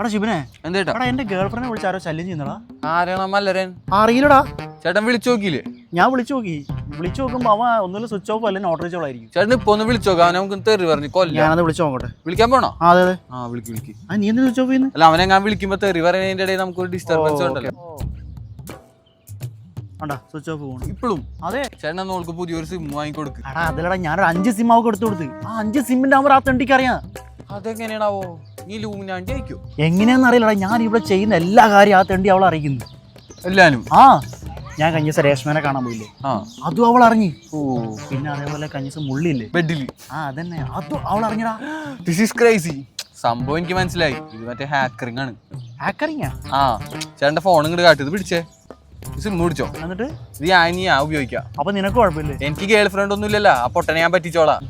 എടാ ശിവനെ എന്തേട്ടാ എടാ എന്റെ ഗേൾ ഫ്രണ്ടിനെ വിളിച്ച് ആരോ ശല്യം ചെയ്യുന്നടാ. ആരാണ് മല്ലരൻ അറിയില്ലടാ. ചേട്ടൻ വിളിച്ചു നോക്കിയില്ലേ? ഞാൻ വിളിച്ചു നോക്കി. വിളിച്ചു നോക്കുമ്പോ അവൻ ഒന്നുമില്ല സ്വിച്ച് ഓഫ് അല്ലെങ്കിൽ ഓർഡർ ആയിരിക്കും ചേട്ടൻ ഇപ്പൊ ഒന്ന് വിളിച്ചു നോക്കാം നമുക്ക് തെറി പറഞ്ഞു കൊല്ല. ഞാനത് വിളിച്ചു നോക്കട്ടെ. വിളിക്കാൻ പോണോ? ആ അതെ അതെ. ആ വിളിക്ക് വിളിക്ക്. ആ നീ എന്ത് സ്വിച്ച് ഓഫ് ചെയ്യുന്നു? അല്ല അവനെ ഞാൻ വിളിക്കുമ്പോ തെറി പറയുന്നതിന്റെ ഇടയിൽ നമുക്ക് ഒരു ഡിസ്റ്റർബൻസ് ഉണ്ടല്ലോ. സ്വിച്ച് ഓഫ് പോകണം ഇപ്പോഴും അതെ. ചേട്ടൻ നോൾക്ക് പുതിയൊരു സിം വാങ്ങിക്കൊടുക്ക്. എടാ അതിലടാ ഞാനൊരു അഞ്ച് സിം അവ കൊടുത്തു കൊടുത്ത്. ആ അഞ്ച് സിമ്മിന്റെ ആവുമ്പോൾ ആ തെണ്ടിക്ക് അറിയാം. അതെങ്ങനെയാണാവോ? നീ ലൂമിനാണ്ടി അയക്കോ എങ്ങനെയാന്ന് അറിയില്ലടാ ഞാൻ ഇവിടെ ചെയ്യുന്ന എല്ലാ കാര്യം ആ തെണ്ടി അവൾ അറിയിക്കുന്നു. എല്ലാനും? ആ ഞാൻ കഞ്ഞിസ രേഷ്മനെ കാണാൻ പോയില്ലേ? ആ. അതും അവൾ അറിഞ്ഞു. ഓ. പിന്നെ അതേപോലെ കഞ്ഞിസ മുള്ളില്ലേ? ബെഡിൽ ആ അതന്നെ. അതും അവൾ അറിഞ്ഞടാ. ദിസ് ഈസ് ക്രൈസി സംഭവം എനിക്ക് മനസ്സിലായി. ഇത് മറ്റേ ഹാക്കറിംഗ് ആണ്. ഹാക്കറിങ് ആ? ചേട്ടന്റെ ഫോൺ ഇങ്ങോട്ട് കാട്ടി. ഇത് പിടിച്ചേ. സിം പിടിച്ചോ? എന്നിട്ട്? ഇത് ഞാൻ ഇനി ഞാൻ ഉപയോഗിക്കാം. അപ്പൊ നിനക്ക് കുഴപ്പമില്ലേ? എനിക്ക് ഗേൾ ഫ്രണ്ട് ഒന്നും ഇല്ലല്ലോ ആ പൊട്ടനെ ഞാൻ പറ്റിച്ചോളാം.